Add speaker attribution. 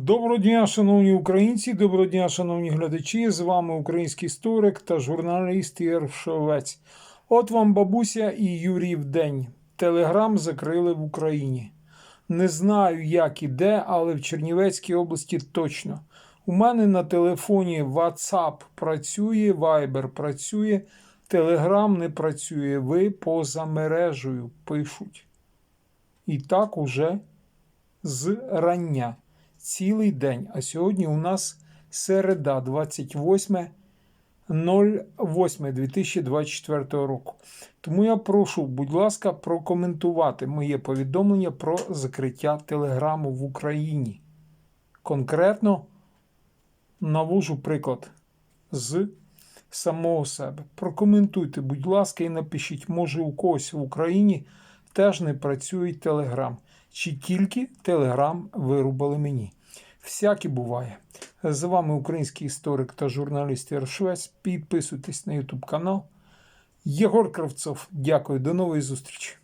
Speaker 1: Доброго дня, шановні українці, доброго дня, шановні глядачі. З вами український історик та журналіст Ігор Шовець. От вам бабуся і Юрій день. Телеграм закрили в Україні. Не знаю, як і де, але в Чернівецькій області точно. У мене на телефоні WhatsApp працює, Viber працює, Telegram не працює. Ви поза мережею пишуть. І так уже з рання цілий день. А сьогодні у нас середа, 28.08.2024 року. Тому я прошу, будь ласка, прокоментувати моє повідомлення про закриття телеграму в Україні. Конкретно навожу приклад з самого себе. Прокоментуйте, будь ласка, і напишіть, може у когось в Україні теж не працює Телеграм. Чи тільки Телеграм вирубали мені? Всяке буває. З вами український історик та журналіст Ігор Підписуйтесь на YouTube канал. Єгор Кравцов. Дякую, до нової зустрічі.